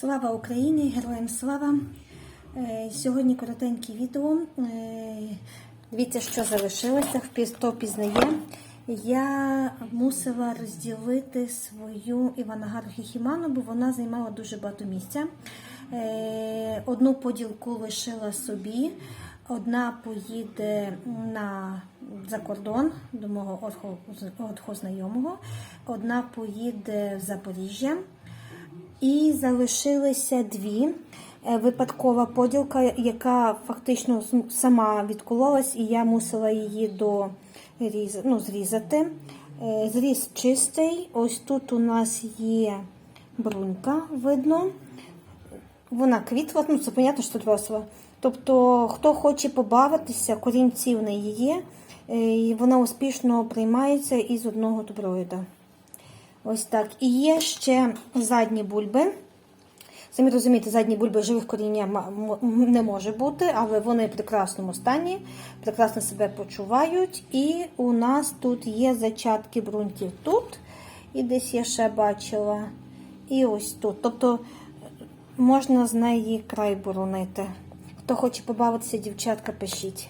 Слава Україні! Героям слава! Е, Сьогодні коротеньке відео. Е, Дивіться, що залишилося, хто пізнає. Я мусила розділити свою Іванагару Хіхіману, бо вона займала дуже багато місця. Е, Одну поділку лишила собі, одна поїде на за кордон до мого знайомого, одна поїде в Запоріжжя. І залишилися дві. Е, Випадкова поділка, яка фактично сама відкололась, і я мусила її до ну, зрізати. Е, Зріз чистий. Ось тут у нас є брунька, видно. Вона квітла, ну це понятно, що росла. Тобто, хто хоче побавитися, корінці в неї є, е, і вона успішно приймається із одного доброїда. Ось так. І є ще задні бульби. Самі розумієте, задні бульби живих коріння не може бути, але вони в прекрасному стані, прекрасно себе почувають. І у нас тут є зачатки бруньків тут. І десь я ще бачила. І ось тут. Тобто можна з неї край боронити. Хто хоче побавитися, дівчатка, пишіть.